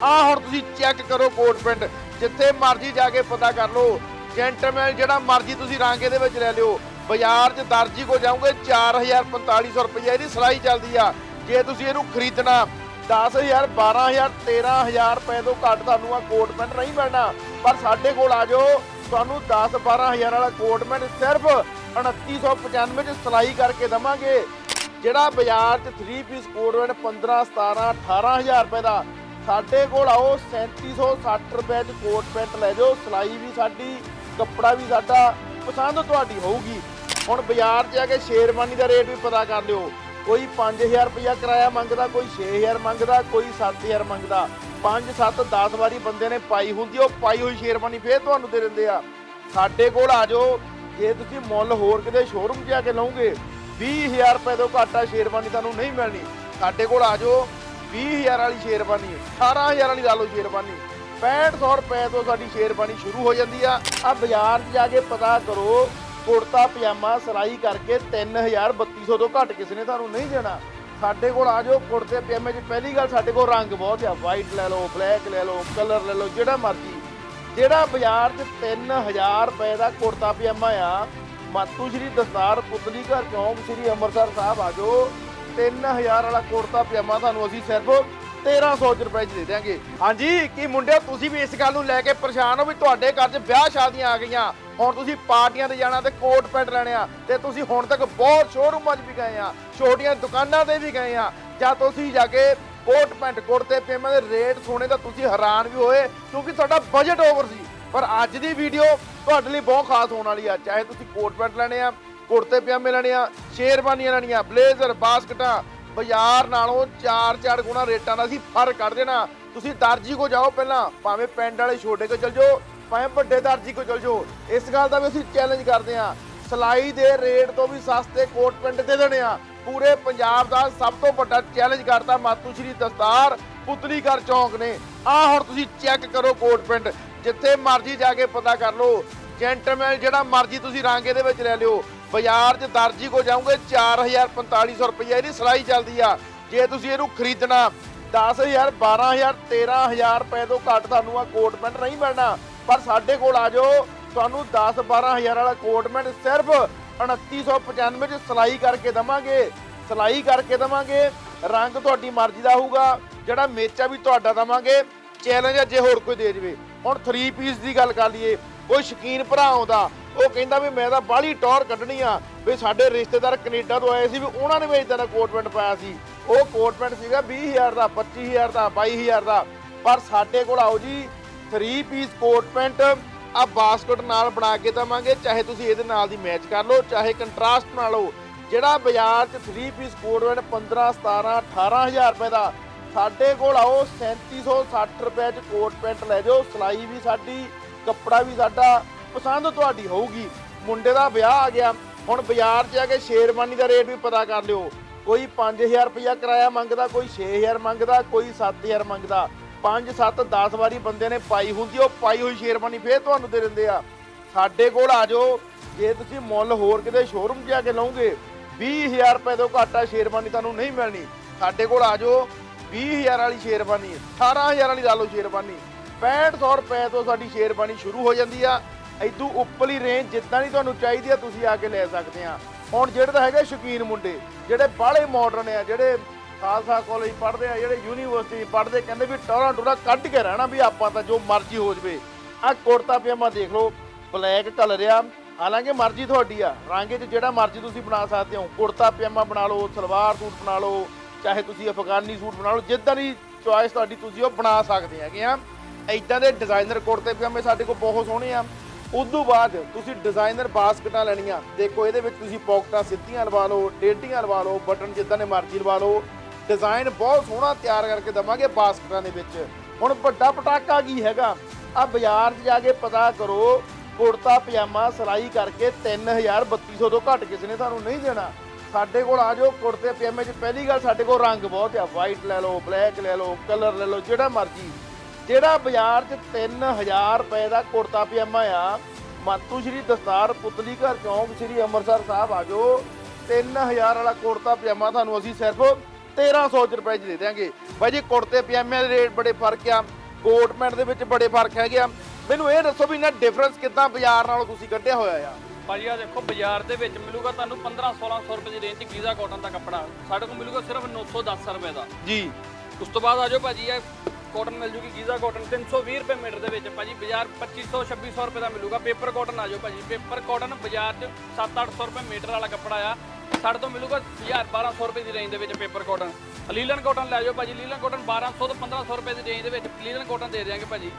ਆ ਹੁਣ ਤੁਸੀਂ ਚੈੱਕ ਕਰੋ ਕੋਟ ਪਿੰਡ ਜਿੱਥੇ ਮਰਜ਼ੀ ਜਾ ਕੇ ਪਤਾ ਕਰ ਲਓ। ਜੈਂਟਲਮੈਨ ਜਿਹੜਾ ਮਰਜ਼ੀ ਤੁਸੀਂ ਰਾਂਗੇ ਦੇ ਵਿੱਚ ਲੈ ਲਿਓ। ਬਾਜ਼ਾਰ 'ਚ ਦਰਜੀ ਕੋ ਜਾਓਗੇ 4000 4500 ਰੁਪਏ ਇਹਦੀ ਸਿਲਾਈ ਚੱਲਦੀ ਆ। ਜੇ ਤੁਸੀਂ ਇਹਨੂੰ ਖਰੀਦਣਾ 10000 12000 13000 ਰੁਪਏ ਤੋਂ ਘੱਟ ਤੁਹਾਨੂੰ ਆ ਕੋਟ ਪੈਂਟ ਨਹੀਂ ਮਿਲਣਾ। ਪਰ ਸਾਡੇ ਕੋਲ ਆ ਜਾਓ, ਤੁਹਾਨੂੰ 10 12000 ਵਾਲਾ ਕੋਟ ਪੈਂਟ ਸਿਰਫ 2995 ਚ ਸਿਲਾਈ ਕਰਕੇ ਦਵਾਂਗੇ। ਜਿਹੜਾ ਬਾਜ਼ਾਰ 'ਚ 3 ਪੀਸ ਕੋਟ ਪੈਂਟ 15 17 18000 ਰੁਪਏ ਦਾ ਸਾਡੇ ਕੋਲ ਆਓ 3760 ਰੁਪਏ ਚ ਕੋਟ ਪੈਂਟ ਲੈ ਜਾਓ, ਸਿਲਾਈ ਵੀ ਸਾਡੀ, ਕੱਪੜਾ ਵੀ ਸਾਡਾ, ਪਸੰਦ ਤੁਹਾਡੀ ਹੋਊਗੀ। ਹੁਣ ਬਾਜ਼ਾਰ 'ਚ ਜਾ ਕੇ ਸ਼ੇਰਵਾਨੀ ਦਾ ਰੇਟ ਵੀ ਪਤਾ ਕਰ ਲਿਓ। ਕੋਈ 5000 ਰੁਪਇਆ ਕਿਰਾਇਆ ਮੰਗਦਾ, ਕੋਈ 6000 ਮੰਗਦਾ, ਕੋਈ 7000 ਮੰਗਦਾ। 5 7 10 ਵਾਰੀ ਬੰਦੇ ਨੇ ਪਾਈ ਹੁੰਦੀ ਉਹ ਪਾਈ ਹੋਈ ਸ਼ੇਰਵਾਨੀ ਫੇਰ ਤੁਹਾਨੂੰ ਦੇ ਦਿੰਦੇ ਆ। ਸਾਡੇ ਕੋਲ ਆ ਜਾਓ, ਜੇ ਤੁਸੀਂ ਮੁੱਲ ਹੋਰ ਕਿਤੇ ਸ਼ੋਰੂਮ 'ਚ ਜਾ ਕੇ ਲਓਗੇ 20000 ਰੁਪਏ ਤੋਂ ਘੱਟ ਆ, ਸ਼ੇਰਵਾਨੀ ਤੁਹਾਨੂੰ ਨਹੀਂ ਮਿਲਣੀ। ਸਾਡੇ ਕੋਲ ਆ ਜਾਓ 20000 ਵਾਲੀ ਸ਼ੇਰਵਾਨੀ 18000 ਵਾਲੀ ਲਾ ਲਓ ਸ਼ੇਰਵਾਨੀ 6500 ਰੁਪਏ ਤੋਂ ਸਾਡੀ ਸ਼ੇਰਬਾਨੀ ਸ਼ੁਰੂ ਹੋ ਜਾਂਦੀ ਆ। ਆ ਬਾਜ਼ਾਰ 'ਚ ਜਾ ਕੇ ਪਤਾ ਕਰੋ, ਕੁੜਤਾ, ਪਜਾਮਾ, ਸਿਲਾਈ ਕਰਕੇ 3000 3200 ਤੋਂ ਘੱਟ ਕਿਸੇ ਨੇ ਤੁਹਾਨੂੰ ਨਹੀਂ ਦੇਣਾ। ਸਾਡੇ ਕੋਲ ਆ ਜਾਓ, ਕੁੜਤੇ, ਪਜਾਮੇ 'ਚ ਪਹਿਲੀ ਗੱਲ ਸਾਡੇ ਕੋਲ ਰੰਗ ਬਹੁਤ ਆ। ਵਾਈਟ ਲੈ ਲਓ ਬਲੈਕ ਲੈ ਲਓ ਕਲਰ ਲੈ ਲਓ, ਜਿਹੜਾ ਮਰਜ਼ੀ। ਜਿਹੜਾ ਬਾਜ਼ਾਰ 'ਚ 3000 ਰੁਪਏ ਦਾ ਕੁੜਤਾ, ਪਜਾਮਾ ਆ, ਮਾਤੂ ਸ਼੍ਰੀ ਦਸਤਾਰ ਪੁਤਲੀ ਘਰ, ਚੌਂਕ ਸ਼੍ਰੀ ਅੰਮ੍ਰਿਤਸਰ ਸਾਹਿਬ ਆ ਜਾਓ। 3000 ਵਾਲਾ ਕੁੜਤਾ ਪਜਾਮਾ ਤੁਹਾਨੂੰ ਅਸੀਂ ਸਿਰਫ 1300 ਰੁਪਏ ਚ ਦੇ ਦਿਆਂਗੇ। ਹਾਂਜੀ, ਕੀ ਮੁੰਡਿਓ, ਤੁਸੀਂ ਵੀ ਇਸ ਗੱਲ ਨੂੰ ਲੈ ਕੇ ਪਰੇਸ਼ਾਨ ਹੋ ਵੀ ਤੁਹਾਡੇ ਘਰ 'ਚ ਵਿਆਹ ਸ਼ਾਦੀਆਂ ਆ ਗਈਆਂ। ਹੁਣ ਤੁਸੀਂ ਪਾਰਟੀਆਂ ਤੇ ਜਾਣਾ ਤੇ ਕੋਟ ਪੈਂਟ ਲੈਣੇ ਆ ਤੇ ਤੁਸੀਂ ਹੁਣ ਤੱਕ ਬਹੁਤ ਸ਼ੋਰੂਮਾਂ 'ਚ ਵੀ ਗਏ ਆ, ਛੋਟੀਆਂ ਦੁਕਾਨਾਂ ਤੇ ਵੀ ਗਏ ਆ, ਜਾਂ ਤੁਸੀਂ ਜਾ ਕੇ ਕੋਟ ਪੈਂਟ ਕੁੜਤੇ ਪਜਾਮੇ ਦੇ ਰੇਟ ਸੁਣੇ ਤਾਂ ਤੁਸੀਂ ਹੈਰਾਨ ਵੀ ਹੋਏ, ਕਿਉਂਕਿ ਤੁਹਾਡਾ ਬਜਟ ਓਵਰ ਸੀ। ਪਰ ਅੱਜ ਦੀ ਵੀਡੀਓ ਤੁਹਾਡੇ ਲਈ ਬਹੁਤ ਖਾਸ ਹੋਣ ਵਾਲੀ ਆ, ਚਾਹੇ ਤੁਸੀਂ ਕੋਟ ਪੈਂਟ ਲੈਣੇ ਆ ਕੁੜਤੇ ਪਜਾਮੇ ਲੈਣੇ ਆ ਸ਼ੇਰਵਾਨੀਆਂ ਲੈਣੀਆਂ ਬਲੇਜ਼ਰ, ਬਾਸਕਟਾਂ, ਬਾਜ਼ਾਰ ਨਾਲੋਂ 4-4 ਗੁਣਾ ਰੇਟਾਂ ਦਾ ਅਸੀਂ ਫ਼ਰਕ ਕੱਢ ਦੇਣਾ। ਤੁਸੀਂ ਦਰਜੀ ਕੋ ਜਾਓ ਪਹਿਲਾਂ, ਭਾਵੇਂ ਪਿੰਡ ਵਾਲੇ ਛੋਟੇ ਕੋ ਚਲ ਜਾਓ, ਭਾਵੇਂ ਵੱਡੇ ਦਰਜੀ ਕੋ ਚਲ ਜਾਓ, ਇਸ ਗੱਲ ਦਾ ਵੀ ਅਸੀਂ ਚੈਲੰਜ ਕਰਦੇ ਆ ਸਲਾਈ ਦੇ ਰੇਟ ਤੋਂ ਵੀ ਸਸਤੇ ਕੋਟ ਪੈਂਟ ਦੇ ਦੇਣੇ ਆ। ਪੂਰੇ ਪੰਜਾਬ ਦਾ ਸਭ ਤੋਂ ਵੱਡਾ ਚੈਲੰਜ ਕਰਤਾ ਮਾਤੂ ਸ਼੍ਰੀ ਦਸਤਾਰ ਪੁਤਲੀ ਘਰ ਚੌਂਕ ਨੇ। ਆ ਹੁਣ ਤੁਸੀਂ ਚੈੱਕ ਕਰੋ ਕੋਟ ਪੈਂਟ, ਜਿੱਥੇ ਮਰਜ਼ੀ ਜਾ ਕੇ ਪਤਾ ਕਰ ਲਓ। ਜੈਂਟਲਮੈਨ ਜਿਹੜਾ ਮਰਜ਼ੀ ਤੁਸੀਂ ਰਾਂਗੇ ਦੇ ਵਿੱਚ ਲੈ ਲਿਓ। ਬਾਜ਼ਾਰ 'ਚ ਦਰਜੀ ਕੋ ਜਾਓਗੇ 4000 4500 ਰੁਪਏ ਇਹਦੀ ਸਿਲਾਈ ਚੱਲਦੀ ਆ। ਜੇ ਤੁਸੀਂ ਇਹਨੂੰ ਖਰੀਦਣਾ 10000 12000 13000 ਰੁਪਏ ਤੋਂ ਘੱਟ ਤੁਹਾਨੂੰ ਆ ਕੋਟ ਪੈਂਟ ਨਹੀਂ ਮਿਲਣਾ। ਪਰ ਸਾਡੇ ਕੋਲ ਆ ਜਾਓ, ਤੁਹਾਨੂੰ 10 12000 ਵਾਲਾ ਕੋਟ ਪੈਂਟ ਸਿਰਫ 2995 ਚ ਸਿਲਾਈ ਕਰਕੇ ਦਵਾਂਗੇ। ਸਿਲਾਈ ਕਰਕੇ ਦਵਾਂਗੇ, ਰੰਗ ਤੁਹਾਡੀ ਮਰਜ਼ੀ ਦਾ ਹੋਊਗਾ, ਜਿਹੜਾ ਮੇਚਾ ਵੀ ਤੁਹਾਡਾ ਦਵਾਂਗੇ ਚੈਲੰਜ ਆ ਜੇ ਹੋਰ ਕੋਈ ਦੇ ਜਵੇ। ਹੁਣ 3 ਪੀਸ ਦੀ ਗੱਲ ਕਰ ਲਈਏ, ਕੋਈ ਸ਼ਕੀਨ ਭਰਾ ਆਉਂਦਾ ਉਹ ਕਹਿੰਦਾ ਵੀ ਮੈਂ ਤਾਂ ਬਾਹਲੀ ਟੌਰ ਕੱਢਣੀ ਆ ਵੀ ਸਾਡੇ ਰਿਸ਼ਤੇਦਾਰ ਕੈਨੇਡਾ ਤੋਂ ਆਏ ਸੀ ਵੀ ਉਹਨਾਂ ਨੇ ਵੀ ਇਦਾਂ ਦਾ ਕੋਟ ਪੈਂਟ ਪਾਇਆ ਸੀ। ਉਹ ਕੋਟ ਪੈਂਟ ਸੀਗਾ 20000 ਦਾ 25000 ਦਾ 22000 ਦਾ। ਪਰ ਸਾਡੇ ਕੋਲ ਆਓ ਜੀ 3 ਪੀਸ ਕੋਟ ਪੈਂਟ ਆ ਬਾਸਕਟ ਨਾਲ ਬਣਾ ਕੇ ਦਵਾਂਗੇ, ਚਾਹੇ ਤੁਸੀਂ ਇਹਦੇ ਨਾਲ ਦੀ ਮੈਚ ਕਰ ਲਓ, ਚਾਹੇ ਕੰਟਰਾਸਟ ਬਣਾ ਲਓ। ਜਿਹੜਾ ਬਾਜ਼ਾਰ 'ਚ 3 ਪੀਸ ਕੋਟ ਪੈਂਟ 15 17 18000 ਰੁਪਏ ਦਾ, ਸਾਡੇ ਕੋਲ ਆਓ 3760 ਰੁਪਏ 'ਚ ਕੋਟ ਪੈਂਟ ਲੈ ਜਾਓ। ਸਿਲਾਈ ਵੀ ਸਾਡੀ, ਕੱਪੜਾ ਵੀ ਸਾਡਾ ਪਸੰਦ ਤੁਹਾਡੀ ਹੋਊਗੀ। ਮੁੰਡੇ ਦਾ ਵਿਆਹ ਆ ਗਿਆ। ਹੁਣ ਬਾਜ਼ਾਰ 'ਚ ਜਾ ਕੇ ਸ਼ੇਰਵਾਨੀ ਦਾ ਰੇਟ ਵੀ ਪਤਾ ਕਰ ਲਿਓ। ਕੋਈ 5000 ਰੁਪਇਆ ਕਿਰਾਇਆ ਮੰਗਦਾ, ਕੋਈ 6000 ਮੰਗਦਾ, ਕੋਈ 7000 ਮੰਗਦਾ। 5 7 10 ਵਾਰੀ ਬੰਦੇ ਨੇ ਪਾਈ ਹੁੰਦੀ, ਉਹ ਪਾਈ ਹੋਈ ਸ਼ੇਰਵਾਨੀ ਫੇਰ ਤੁਹਾਨੂੰ ਦੇ ਦਿੰਦੇ ਆ। ਸਾਡੇ ਕੋਲ ਆ ਜਾਓ। ਜੇ ਤੁਸੀਂ ਮੁੱਲ ਹੋਰ ਕਿਤੇ ਸ਼ੋਰੂਮ 'ਚ ਜਾ ਕੇ ਲਓਗੇ 20000 ਰੁਪਏ ਤੋਂ ਘੱਟ ਆ ਸ਼ੇਰਵਾਨੀ ਤੁਹਾਨੂੰ ਨਹੀਂ ਮਿਲਣੀ। ਸਾਡੇ ਕੋਲ ਆ ਜਾਓ 20000 ਵਾਲੀ ਸ਼ੇਰਵਾਨੀ 18000 ਵਾਲੀ ਲਾ ਲਓ ਸ਼ੇਰਵਾਨੀ। 6500 ਰੁਪਏ ਤੋਂ ਸਾਡੀ ਸ਼ੇਰਵਾਨੀ ਸ਼ੁਰੂ ਹੋ ਜਾਂਦੀ ਆ। ਇਦੋਂ ਉੱਪਰਲੀ ਰੇਂਜ ਜਿੱਦਾਂ ਦੀ ਤੁਹਾਨੂੰ ਚਾਹੀਦੀ ਆ, ਤੁਸੀਂ ਆ ਕੇ ਲੈ ਸਕਦੇ ਆ। ਹੁਣ ਜਿਹੜੇ ਤਾਂ ਹੈਗੇ ਸ਼ੌਕੀਨ ਮੁੰਡੇ, ਜਿਹੜੇ ਬਾਹਲੇ ਮਾਡਰਨ ਆ, ਜਿਹੜੇ ਖਾਲਸਾ ਕਾਲਜ ਪੜ੍ਹਦੇ ਆ, ਜਿਹੜੇ ਯੂਨੀਵਰਸਿਟੀ ਪੜ੍ਹਦੇ, ਕਹਿੰਦੇ ਵੀ ਟੋਰਾ ਟੋਰਾ ਕੱਢ ਕੇ ਰਹਿਣਾ ਵੀ ਆਪਾਂ ਤਾਂ ਜੋ ਮਰਜ਼ੀ ਹੋ ਜਵੇ। ਆ ਕੁੜਤਾ ਪਜਾਮਾ ਦੇਖ ਲਓ ਬਲੈਕ ਕਲਰ ਆ। ਹਾਲਾਂਕਿ ਮਰਜ਼ੀ ਤੁਹਾਡੀ ਆ, ਰੰਗ 'ਚ ਜਿਹੜਾ ਮਰਜ਼ੀ ਤੁਸੀਂ ਬਣਾ ਸਕਦੇ ਹੋ। ਕੁੜਤਾ ਪਜਾਮਾ ਬਣਾ ਲਓ, ਸਲਵਾਰ ਸੂਟ ਬਣਾ ਲਓ, ਚਾਹੇ ਤੁਸੀਂ ਅਫਗਾਨੀ ਸੂਟ ਬਣਾ ਲਓ, ਜਿੱਦਾਂ ਦੀ ਚੁਆਇਸ ਤੁਹਾਡੀ ਤੁਸੀਂ ਉਹ ਬਣਾ ਸਕਦੇ ਹੈਗੇ ਆ। ਇਦਾਂ ਦੇ ਡਿਜ਼ਾਈਨਰ ਕੁੜਤੇ ਪਜਾਮੇ ਸਾਡੇ ਕੋਲ ਬਹੁਤ ਸੋਹਣੇ ਆ। ਉਦੋਂ ਬਾਅਦ ਤੁਸੀਂ ਡਿਜ਼ਾਈਨਰ ਬਾਸਕਟਾਂ ਲੈਣੀਆਂ। ਦੇਖੋ, ਇਹਦੇ ਵਿੱਚ ਤੁਸੀਂ ਪੌਕਟਾਂ ਸਿੱਧੀਆਂ ਲਵਾ ਲਓ ਡੇਢੀਆਂ ਲਵਾ ਲਓ, ਬਟਨ ਜਿੱਦਾਂ ਦੇ ਮਰਜ਼ੀ ਲਵਾ ਲਓ। ਡਿਜ਼ਾਈਨ ਬਹੁਤ ਸੋਹਣਾ ਤਿਆਰ ਕਰਕੇ ਦਵਾਂਗੇ ਬਾਸਕਟਾਂ ਦੇ ਵਿੱਚ। ਹੁਣ ਵੱਡਾ ਪਟਾਕਾ ਕੀ ਹੈਗਾ? ਆ ਬਾਜ਼ਾਰ 'ਚ ਜਾ ਕੇ ਪਤਾ ਕਰੋ, ਕੁੜਤਾ, ਪਜਾਮਾ ਸਿਲਾਈ ਕਰਕੇ 3000 3200 ਤੋਂ ਘੱਟ ਕਿਸੇ ਨੇ ਤੁਹਾਨੂੰ ਨਹੀਂ ਦੇਣਾ। ਸਾਡੇ ਕੋਲ ਆ ਜਾਓ, ਕੁੜਤੇ, ਪਜਾਮੇ 'ਚ ਪਹਿਲੀ ਗੱਲ ਸਾਡੇ ਕੋਲ ਰੰਗ ਬਹੁਤ ਆ। ਵਾਈਟ ਲੈ ਲਓ ਬਲੈਕ ਲੈ ਲਓ ਕਲਰ ਲੈ ਲਓ, ਜਿਹੜਾ ਮਰਜ਼ੀ। ਜਿਹੜਾ ਬਾਜ਼ਾਰ 'ਚ 3000 ਰੁਪਏ ਦਾ ਕੁੜਤਾ ਪਜਾਮਾ ਆ ਮਾਤੂ ਸ਼੍ਰੀ ਦਸਤਾਰ ਪੁਤਲੀ ਘਰ ਚੌਂਕ ਸ਼੍ਰੀ ਅੰਮ੍ਰਿਤਸਰ ਸਾਹਿਬ ਆ ਜਾਓ। 3000 ਵਾਲਾ ਕੁੜਤਾ ਪਜਾਮਾ ਤੁਹਾਨੂੰ ਅਸੀਂ ਸਿਰਫ 1300 ਚ ਰੁਪਏ ਚ ਦੇ ਦਿਆਂਗੇ। ਬਾਈ ਜੀ ਕੁੜਤੇ ਪਜਾਮੇ ਦੇ ਰੇਟ ਬੜੇ ਫ਼ਰਕ ਆ ਕੋਟ ਪੈਂਟ ਦੇ ਵਿੱਚ ਬੜੇ ਫ਼ਰਕ ਹੈਗੇ ਆ। ਮੈਨੂੰ ਇਹ ਦੱਸੋ ਵੀ ਇਹਨਾਂ ਡਿਫਰੈਂਸ ਕਿੱਦਾਂ ਬਾਜ਼ਾਰ ਨਾਲੋਂ ਤੁਸੀਂ ਕੱਢਿਆ ਹੋਇਆ ਆ? ਭਾਜੀ ਆ ਦੇਖੋ ਬਾਜ਼ਾਰ ਦੇ ਵਿੱਚ ਮਿਲੂਗਾ ਤੁਹਾਨੂੰ 15 1600 ਰੁਪਏ ਦੀ ਰੇਂਜ 'ਚ ਗੀਜ਼ਾ ਕਾਟਨ ਦਾ ਕੱਪੜਾ। ਸਾਡੇ ਕੋਲ ਮਿਲੂਗਾ ਸਿਰਫ 910 ਰੁਪਏ ਦਾ। ਜੀ। ਉਸ ਤੋਂ ਬਾਅਦ ਆਜੋ ਭਾਜੀ ਇਹ ਕਾਟਨ ਮਿਲ ਜੂਗੀ ਗੀਜ਼ਾ ਕਾਟਨ 320 ਰੁਪਏ ਮੀਟਰ ਦੇ ਵਿੱਚ। ਭਾਜੀ ਬਾਜ਼ਾਰ 2500 2600 ਰੁਪਏ ਦਾ ਮਿਲੂਗਾ। ਪੇਪਰ ਕਾਟਨ ਆਜੋ ਭਾਜੀ। ਪੇਪਰ ਕਾਟਨ ਬਾਜ਼ਾਰ 'ਚ 7-800 ਰੁਪਏ ਮੀਟਰ ਵਾਲਾ ਕੱਪੜਾ ਆ। ਸਾਡੇ ਤੋਂ ਮਿਲੂਗਾ 1000 1200 ਰੁਪਏ ਦੀ ਰੇਂਜ ਦੇ ਵਿੱਚ ਪੇਪਰ ਕਾਟਨ ਲੀਲਨ ਕਾਟਨ ਲੈ ਜਾਓ ਭਾਜੀ। ਲੀਲਨ ਕਾਟਨ 1200 ਤੋਂ 1500 ਰੁਪਏ ਦੀ ਰੇਂਜ ਦੇ ਵਿੱਚ ਲੀਲਨ ਕਾਟਨ ਦੇ ਦਿਆਂਗੇ ਭਾਜੀ।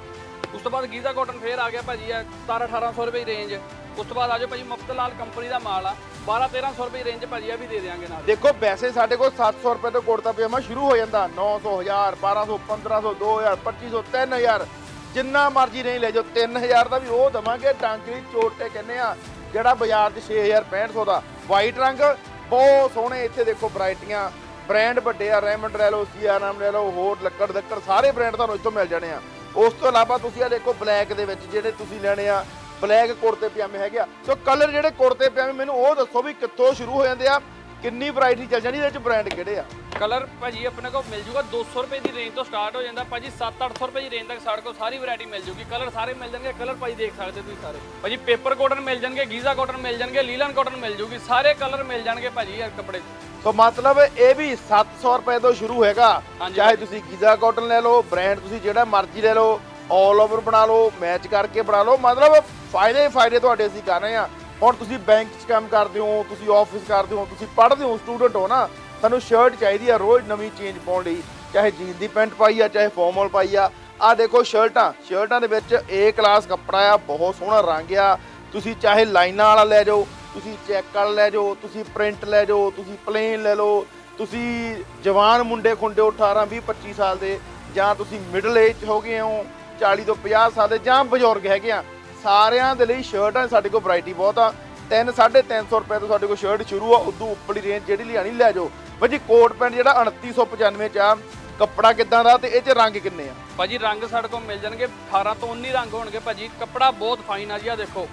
ਉਸ ਤੋਂ ਬਾਅਦ ਗੀਜ਼ਾ ਕਾਟਨ ਫੇਰ ਆ ਗਿਆ ਭਾਜੀ ਆ 17 1800 ਰੁਪਏ ਦੀ ਰੇਂਜ ਉਸ ਤੋਂ ਬਾਅਦ ਆਜੋ ਭਾਜੀ ਮੁਫਤਲਾਲ ਕੰਪਨੀ ਦਾ ਮਾਲ ਆ। 12 1300 ਰੁਪਏ ਰੇਂਜ ਭਾਜੀ ਆ ਵੀ ਦੇ ਦਿਆਂਗੇ ਨਾਲ। ਦੇਖੋ ਵੈਸੇ ਸਾਡੇ ਕੋਲ 700 ਰੁਪਏ ਤੋਂ ਕੁੜਤਾ ਪਜਾਮਾ ਸ਼ੁਰੂ ਹੋ ਜਾਂਦਾ। 900 1000 1200 1500 2000 2500 3000 ਜਿੰਨਾ ਮਰਜ਼ੀ ਨਹੀਂ ਲੈ ਜਾਓ 3000 ਦਾ ਵੀ ਉਹ ਦਵਾਂਗੇ। ਟਾਂਕਰੀ ਚੋਟੇ ਕਹਿੰਦੇ ਆ, ਜਿਹੜਾ ਬਾਜ਼ਾਰ 'ਚ 6000 6500 ਦਾ। ਵਾਈਟ ਰੰਗ, ਬਹੁਤ ਸੋਹਣੇ ਇੱਥੇ ਦੇਖੋ ਵੈਰਾਈਟੀਆਂ। ਬ੍ਰਾਂਡ ਵੱਡੇ ਆ ਰੈਮੰਡ ਲੈ ਲਓ ਸੀਆਰਐਮ ਲੈ ਲਓ, ਹੋਰ ਲੱਕੜ ਲੱਕੜ ਸਾਰੇ ਬ੍ਰਾਂਡ ਤੁਹਾਨੂੰ ਇੱਥੋਂ ਮਿਲ ਜਾਣੇ ਆ। ਉਸ ਤੋਂ ਇਲਾਵਾ ਤੁਸੀਂ ਆ ਦੇਖੋ ਬਲੈਕ ਦੇ ਵਿੱਚ ਜਿਹੜੇ ਤੁਸੀਂ ਲੈਣੇ ਆ ਬਲੈਕ ਕੁੜਤੇ ਪਜਾਮੇ ਹੈਗੇ ਆ। ਸੋ ਕਲਰ ਜਿਹੜੇ ਕੁੜਤੇ ਪਜਾਮੇ ਮੈਨੂੰ ਉਹ ਦੱਸੋ ਵੀ ਕਿੱਥੋਂ ਸ਼ੁਰੂ ਹੋ ਜਾਂਦੇ ਆ ਕਿੰਨੀ ਵੈਰਾਈਟੀ ਚੱਲ ਜਾਂਦੀ ਇਹਦੇ ਵਿੱਚ ਬ੍ਰਾਂਡ ਕਿਹੜੇ ਆ? ਕਲਰ ਭਾਜੀ ਆਪਣੇ ਕੋਲ ਮਿਲ ਜੂਗਾ 200 ਰੁਪਏ ਦੀ ਰੇਂਜ ਤੋਂ ਸਟਾਰਟ ਹੋ ਜਾਂਦਾ ਭਾਜੀ 7-800 ਰੁਪਏ ਦੀ ਰੇਂਜ ਤੱਕ ਸਾਡੇ ਕੋਲ ਸਾਰੀ ਵੈਰਾਈਟੀ ਮਿਲ ਜੂਗੀ। ਕਲਰ ਸਾਰੇ ਮਿਲ ਜਾਣਗੇ ਕਲਰ ਭਾਜੀ ਦੇਖ ਸਕਦੇ ਤੁਸੀਂ ਸਾਰੇ। ਭਾਜੀ ਪੇਪਰ ਕਾਟਨ ਮਿਲ ਜਾਣਗੇ ਗੀਜ਼ਾ ਕਾਟਨ ਮਿਲ ਜਾਣਗੇ ਲੀਲਨ ਕਾਟਨ ਮਿਲ ਜੂਗੀ ਸਾਰੇ ਕਲਰ ਮਿਲ ਜਾਣਗੇ ਭਾਜੀ ਇਹ ਕੱਪੜੇ 'ਚ। ਸੋ ਮਤਲਬ ਇਹ ਵੀ 700 ਰੁਪਏ ਤੋਂ ਸ਼ੁਰੂ ਹਾਂਜੀ ਚਾਹੇ ਤੁਸੀਂ ਗੀਜ਼ਾ ਕਾਟਨ ਲੈ ਲਓ ਬ੍ਰਾਂਡ ਤੁਸੀਂ ਜਿਹੜਾ ਮਰਜ਼ੀ ਲੈ ਲਓ 올 ਓਵਰ ਬਣਾ ਲਓ ਮੈਚ ਕਰਕੇ ਬਣਾ ਲਓ। ਮਤਲਬ ਫਾਇਦੇ ਹੀ ਫਾਇਦੇ ਤੁਹਾਡੇ ਅਸੀਂ ਕਰ ਰਹੇ ਆ। ਹੁਣ ਤੁਸੀਂ ਬੈਂਕ 'ਚ ਕੰਮ ਕਰਦੇ ਹੋ, ਤੁਸੀਂ ਆਫਿਸ ਕਰਦੇ ਹੋ, ਤੁਸੀਂ ਪੜ੍ਹਦੇ ਹੋ ਸਟੂਡੈਂਟ ਹੋ ਨਾ ਤੁਹਾਨੂੰ ਸ਼ਰਟ ਚਾਹੀਦੀ ਆ ਰੋਜ਼ ਨਵੀਂ ਚੇਂਜ ਪਾਉਣ ਲਈ। ਚਾਹੇ ਜੀਨ ਦੀ ਪੈਂਟ ਪਾਈ ਆ, ਚਾਹੇ ਫਾਰਮਲ ਪਾਈ ਆ। ਆ ਦੇਖੋ ਸ਼ਰਟਾਂ ਸ਼ਰਟਾਂ ਦੇ ਵਿੱਚ ਏ ਕਲਾਸ ਕੱਪੜਾ ਆ, ਬਹੁਤ ਸੋਹਣਾ ਰੰਗ ਆ। ਤੁਸੀਂ ਚਾਹੇ ਲਾਈਨਾਂ ਵਾਲਾ ਲੈ ਜਾਓ, ਤੁਸੀਂ ਚੈੱਕ ਵਾਲਾ ਲੈ ਜਾਓ, ਤੁਸੀਂ ਪ੍ਰਿੰਟ ਲੈ ਜਾਓ, ਤੁਸੀਂ ਪਲੇਨ ਲੈ ਲਓ। ਤੁਸੀਂ ਜਵਾਨ ਮੁੰਡੇ ਖੁੰਡੇ 18 20 25 ਸਾਲ ਦੇ, ਜਾਂ ਤੁਸੀਂ ਮਿਡਲ ਏਜ ਹੋ ਗਏ ਹੋ 40 ਤੋਂ 50 ਸਾਲ ਦੇ ਜਾਂ ਬਜ਼ੁਰਗ ਹੈਗੇ ਆ, ਸਾਰਿਆਂ ਦੇ ਲਈ ਸ਼ਰਟਾਂ ਸਾਡੇ ਕੋਲ ਵੈਰਾਈਟੀ ਬਹੁਤ ਆ। 3 350 ਰੁਪਏ ਤੋਂ ਸਾਡੇ ਕੋਲ ਸ਼ਰਟ ਸ਼ੁਰੂ ਆ, ਉਦੋਂ ਉੱਪਰਲੀ ਰੇਂਜ ਜਿਹੜੀ ਲਿਆਣੀ ਲੈ ਜਾਓ। ਭਾਜੀ ਕੋਟ ਪੈਂਟ ਜਿਹੜਾ 2995 ਚ ਆ, ਕੱਪੜਾ ਕਿੱਦਾਂ ਦਾ ਤੇ ਇਹ ਚ ਰੰਗ ਕਿੰਨੇ ਆ? ਭਾਜੀ, ਰੰਗ ਸਾਡੇ ਕੋਲ ਮਿਲ ਜਾਣਗੇ 18 ਤੋਂ 19 ਰੰਗ ਹੋਣਗੇ। ਭਾਜੀ, ਕੱਪੜਾ ਬਹੁਤ ਫਾਈਨ ਆ ਜੀ ਆ ਦੇਖੋ।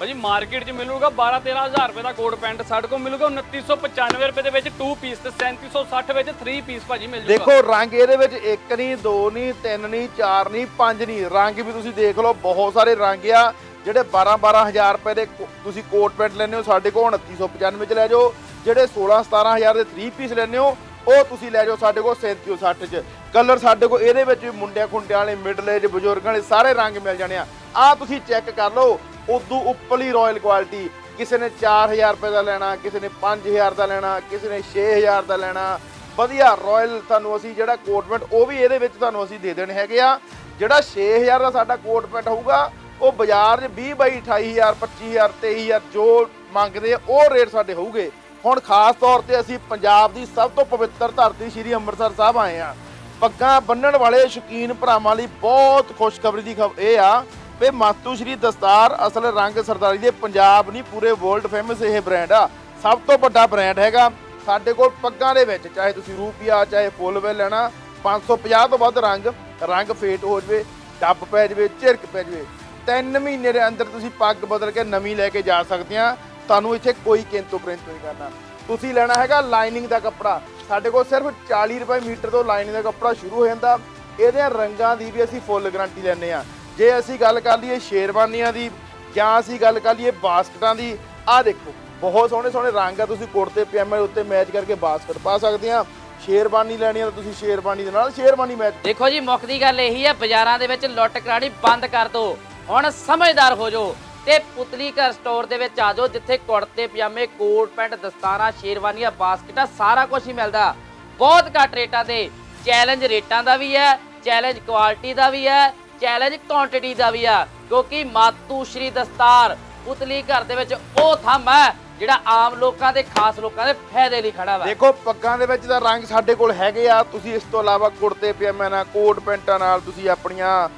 ਭਾਜੀ ਮਾਰਕੀਟ 'ਚ ਮਿਲੂਗਾ 12 13000 ਰੁਪਏ ਦਾ ਕੋਟ ਪੈਂਟ, ਸਾਡੇ ਕੋਲ ਮਿਲੂਗਾ 2995 ਰੁਪਏ ਦੇ ਵਿੱਚ 2 ਪੀਸ ਤੇ 3760 ਵਿੱਚ 3 ਪੀਸ ਭਾਜੀ ਮਿਲ ਜੂਗਾ। ਦੇਖੋ, ਰੰਗ ਇਹਦੇ ਵਿੱਚ ਇੱਕ ਨਹੀਂ ਦੋ ਨਹੀਂ ਤਿੰਨ ਨਹੀਂ ਚਾਰ ਨਹੀਂ ਪੰਜ ਨਹੀਂ ਰੰਗ ਵੀ ਤੁਸੀਂ ਦੇਖ ਲਓ, ਬਹੁਤ ਸਾਰੇ ਰੰਗ ਆ, ਜਿਹੜੇ 12 12000 ਰੁਪਏ ਦੇ ਕੋ- ਤੁਸੀਂ ਕੋਟ ਪੈਂਟ ਲੈਂਦੇ ਹੋ, ਸਾਡੇ ਕੋਲ 2995 ਚ ਲੈ ਜਾਓ। ਜਿਹੜੇ 16 17000 ਦੇ 3 ਪੀਸ ਲੈਂਦੇ ਹੋ, ਉਹ ਤੁਸੀਂ ਲੈ ਜਾਓ ਸਾਡੇ ਕੋਲ 3760 ਚ। ਕਲਰ ਸਾਡੇ ਕੋਲ ਇਹਦੇ ਵਿੱਚ ਵੀ ਮੁੰਡਿਆਂ ਖੁੰਡਿਆਂ ਵਾਲੇ ਮਿਡਲ ਏਜ ਬਜ਼ੁਰਗਾਂ ਵਾਲੇ ਸਾਰੇ ਰੰਗ ਮਿਲ ਜਾਣੇ ਆ। ਆ ਤੁਸੀਂ ਚੈੱਕ ਕਰ ਲਓ ਉਦੋਂ ਉੱਪਰਲੀ ਰਾਇਲ ਕੁਆਲਿਟੀ ਕਿਸੇ ਨੇ 4000 ਰੁਪਏ ਦਾ ਲੈਣਾ, ਕਿਸੇ ਨੇ 5000 ਦਾ ਲੈਣਾ, ਕਿਸੇ ਨੇ 6000 ਦਾ ਲੈਣਾ। ਵਧੀਆ ਰਾਇਲ ਤੁਹਾਨੂੰ ਅਸੀਂ ਜਿਹੜਾ ਕੋਟਮੈਂਟ ਉਹ ਵੀ ਇਹਦੇ ਵਿੱਚ ਤੁਹਾਨੂੰ ਅਸੀਂ ਦੇ ਦੇਣੇ ਹੈਗੇ ਆ। ਜਿਹੜਾ 6000 ਦਾ ਸਾਡਾ ਕੋਟਮੈਂਟ ਹੋਊਗਾ, ਉਹ ਬਾਜ਼ਾਰ 'ਚ 20 ਬਾਈ 28000 25000 23000 ਜੋ ਮੰਗਦੇ ਆ, ਉਹ ਰੇਟ ਸਾਡੇ ਹੋਊਗੇ। ਹੁਣ ਖਾਸ ਤੌਰ ਤੇ ਅਸੀਂ ਪੰਜਾਬ ਦੀ ਸਭ ਤੋਂ ਪਵਿੱਤਰ ਧਰਤੀ ਸ਼੍ਰੀ ਅੰਮ੍ਰਿਤਸਰ ਸਾਹਿਬ ਆਏ ਆ। ਪੱਗਾਂ ਬੰਨਣ ਵਾਲੇ ਸ਼ੌਕੀਨ ਭਰਾਵਾਂ ਲਈ ਬਹੁਤ ਖੁਸ਼ਖਬਰੀ ਦੀ ਖਬਰ ਇਹ ਆ ਵੀ ਮਾਤੂ ਸ਼੍ਰੀ ਦਸਤਾਰ, ਅਸਲ ਰੰਗ ਸਰਦਾਰੀ ਦੇ ਪੰਜਾਬ ਨਹੀਂ, ਪੂਰੇ ਵਰਲਡ ਫੇਮਸ ਇਹ ਬ੍ਰਾਂਡ ਆ। ਸਭ ਤੋਂ ਵੱਡਾ ਬ੍ਰਾਂਡ ਹੈਗਾ। ਸਾਡੇ ਕੋਲ ਪੱਗਾਂ ਦੇ ਵਿੱਚ, ਚਾਹੇ ਤੁਸੀਂ ਰੂਪੀਆ, ਚਾਹੇ ਫੁੱਲ ਵੇ ਲੈਣਾ 550 ਤੋਂ ਵੱਧ ਰੰਗ ਰੰਗ ਫੇਟ ਹੋ ਜਵੇ, ਡੱਬ ਪੈ ਜਵੇ ਝਿਰਕ ਪੈ ਜਵੇ। ਤਿੰਨ ਮਹੀਨੇ ਦੇ ਅੰਦਰ ਤੁਸੀਂ ਪੱਗ ਬਦਲ ਕੇ ਨਵੀਂ ਲੈ ਕੇ ਜਾ ਸਕਦੇ ਆ। ਤੁਹਾਨੂੰ ਇੱਥੇ ਕੋਈ ਕਿੰਤੂ ਪ੍ਰਿੰਤ ਨਹੀਂ ਕਰਨਾ। ਤੁਸੀਂ ਲੈਣਾ ਹੈਗਾ ਲਾਈਨਿੰਗ ਦਾ ਕੱਪੜਾ। ਸਾਡੇ ਕੋਲ ਸਿਰਫ 40 ਰੁਪਏ ਮੀਟਰ ਤੋਂ ਲਾਈਨਿੰਗ ਦਾ ਕੱਪੜਾ ਸ਼ੁਰੂ ਹੋ ਜਾਂਦਾ। ਇਹਦੇ ਰੰਗਾਂ ਦੀ ਵੀ ਅਸੀਂ ਫੁੱਲ ਗਾਰੰਟੀ ਲੈਂਦੇ ਆ। ਜੇ ਅਸੀਂ ਗੱਲ ਕਰ ਲਈਏ ਸ਼ੇਰਵਾਨੀਆਂ ਦੀ ਜਾਂ ਅਸੀਂ ਗੱਲ ਕਰ ਲਈਏ ਬਾਸਕਟਾਂ ਦੀ, ਆਹ ਦੇਖੋ, ਬਹੁਤ ਸੋਹਣੇ ਸੋਹਣੇ ਰੰਗ ਆ, ਤੁਸੀਂ ਕੁੜਤੇ, ਪਜਾਮੇ ਉੱਤੇ ਮੈਚ ਕਰਕੇ ਬਾਸਕਟ ਪਾ ਸਕਦੇ ਆ। ਸ਼ੇਰਵਾਨੀ ਲੈਣੀ ਆ ਤਾਂ ਤੁਸੀਂ ਸ਼ੇਰਵਾਨੀ ਦੇ ਨਾਲ ਸ਼ੇਰਵਾਨੀ ਮੈਚ ਦੇਖੋ ਜੀ, ਮੁੱਖ ਦੀ ਗੱਲ ਇਹੀ ਹੈ ਬਾਜ਼ਾਰਾਂ ਦੇ ਵਿੱਚ ਲੁੱਟ ਕਰਾਣੀ ਬੰਦ ਕਰ ਦਿਓ ਹੁਣ ਸਮਝਦਾਰ ਹੋ ਜਾਓ ਤੇ ਪੁਤਲੀ ਘਰ ਸਟੋਰ ਦੇ ਵਿੱਚ ਆ ਜਾਓ, ਜਿੱਥੇ ਕੁੜਤੇ, ਪਜਾਮੇ, ਕੋਟ, ਪੈਂਟ, ਦਸਤਾਰਾਂ, ਸ਼ੇਰਵਾਨੀਆਂ, ਬਾਸਕਟਾਂ, ਸਾਰਾ ਕੁਝ ਹੀ ਮਿਲਦਾ। ਬਹੁਤ ਘੱਟ ਰੇਟਾਂ ਤੇ ਚੈਲੰਜ ਰੇਟਾਂ ਦਾ ਵੀ ਹੈ ਚੈਲੰਜ ਕੁਆਲਿਟੀ ਦਾ ਵੀ ਹੈ ਚੈਲੰਜ ਕੁਆਂਟੀਟੀ ਦਾ ਵੀ ਆ, ਕਿਉਂਕਿ ਮਾਤੂ ਸ਼੍ਰੀ ਦਸਤਾਰ ਪੁਤਲੀ ਘਰ ਦੇ ਵਿੱਚ ਉਹ ਥੰਮ ਹੈ, ਜਿਹੜਾ ਆਮ ਲੋਕਾਂ ਦੇ, ਖਾਸ ਲੋਕਾਂ ਦੇ ਫਾਇਦੇ ਲਈ ਖੜਾ ਵਾ। ਦੇਖੋ, ਪੱਗਾਂ ਦੇ ਵਿੱਚ ਤਾਂ ਰੰਗ ਸਾਡੇ ਕੋਲ ਹੈਗੇ ਆ। ਤੁਸੀਂ ਇਸ ਤੋਂ ਇਲਾਵਾ ਕੁੜਤੇ ਪਜਾਮੇ ਨਾਲ, ਕੋਟ ਪੈਂਟਾਂ ਨਾਲ, ਤੁਸੀਂ ਆਪਣੀਆਂ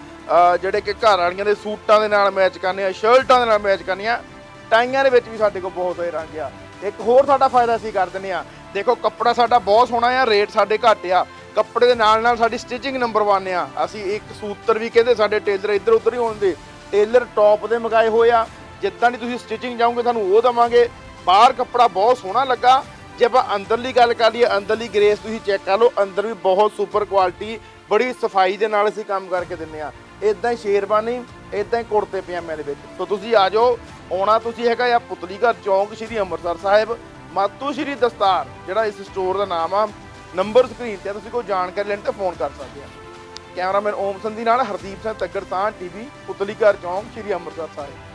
ਜਿਹੜੇ ਕਿ ਘਰ ਵਾਲੀਆਂ ਦੇ ਸੂਟਾਂ ਦੇ ਨਾਲ ਮੈਚ ਕਰਨੇ ਆ, ਸ਼ਰਟਾਂ ਦੇ ਨਾਲ ਮੈਚ ਕਰਨੀਆਂ ਟਾਈਆਂ ਦੇ ਵਿੱਚ ਵੀ ਸਾਡੇ ਕੋਲ ਬਹੁਤ ਸਾਰੇ ਰੰਗ ਆ। ਇੱਕ ਹੋਰ ਸਾਡਾ ਫਾਇਦਾ ਅਸੀਂ ਕਰ ਦਿੰਦੇ ਆ। ਦੇਖੋ, ਕੱਪੜਾ ਸਾਡਾ ਬਹੁਤ ਸੋਹਣਾ ਆ ਰੇਟ ਸਾਡੇ ਘੱਟ ਆ। ਕੱਪੜੇ ਦੇ ਨਾਲ ਨਾਲ ਸਾਡੀ ਸਟਿਚਿੰਗ ਨੰਬਰ 1 ਆ। ਅਸੀਂ ਇੱਕ ਸੂਤਰ ਵੀ ਕਹਿੰਦੇ, ਸਾਡੇ ਟੇਲਰ ਇੱਧਰ ਉੱਧਰ ਹੀ ਹੋਣਦੇ ਟੇਲਰ ਟੌਪ ਦੇ ਮੰਗਾਏ ਹੋਏ ਆ। ਜਿੱਦਾਂ ਦੀ ਤੁਸੀਂ ਸਟਿਚਿੰਗ ਚਾਹੋਗੇ ਤੁਹਾਨੂੰ ਉਹ ਦਵਾਂਗੇ। ਬਾਹਰ ਕੱਪੜਾ ਬਹੁਤ ਸੋਹਣਾ ਲੱਗਾ। ਜੇ ਆਪਾਂ ਅੰਦਰਲੀ ਗੱਲ ਕਰ ਲਈਏ, ਅੰਦਰਲੀ ਗ੍ਰੇਸ ਤੁਸੀਂ ਚੈੱਕ ਕਰ ਲਓ, ਅੰਦਰ ਵੀ ਬਹੁਤ ਸੁਪਰ ਕੁਆਲਿਟੀ ਬੜੀ ਸਫ਼ਾਈ ਦੇ ਨਾਲ ਅਸੀਂ ਕੰਮ ਕਰਕੇ ਦਿੰਨੇ ਆ। ਇਦਾਂ ਹੀ ਸ਼ੇਰਵਾਨੀ ਇਦਾਂ ਹੀ ਕੁੜਤੇ ਪਜਾਮਿਆਂ ਦੇ ਵਿੱਚ। ਸੋ ਤੁਸੀਂ ਆ ਜਾਓ, ਆਉਣਾ ਤੁਸੀਂ ਹੈਗਾ ਆ ਪੁਤਲੀ ਚੌਂਕ, ਸ਼੍ਰੀ ਅੰਮ੍ਰਿਤਸਰ ਸਾਹਿਬ, ਮਾਤੂ ਸ਼੍ਰੀ ਦਸਤਾਰ, ਜਿਹੜਾ ਇਸ ਸਟੋਰ ਦਾ ਨਾਮ ਆ। ਨੰਬਰ ਸਕਰੀਨ ਤੇ ਆ, ਤੁਸੀਂ ਕੋਈ ਜਾਣਕਾਰੀ ਲੈਣ ਤੇ ਫੋਨ ਕਰ ਸਕਦੇ ਆ। ਕੈਮਰਾਮੈਨ ਓਮ ਸੰਧੀ ਨਾਲ ਹਰਦੀਪ ਸਿੰਘ ਤੱਗੜ ਤਾਂ ਟੀਵੀ ਪੁਤਲੀ ਘਰ ਚੌਂਕ ਸ਼੍ਰੀ ਅੰਮ੍ਰਿਤਸਰ ਸਾਹਿਬ।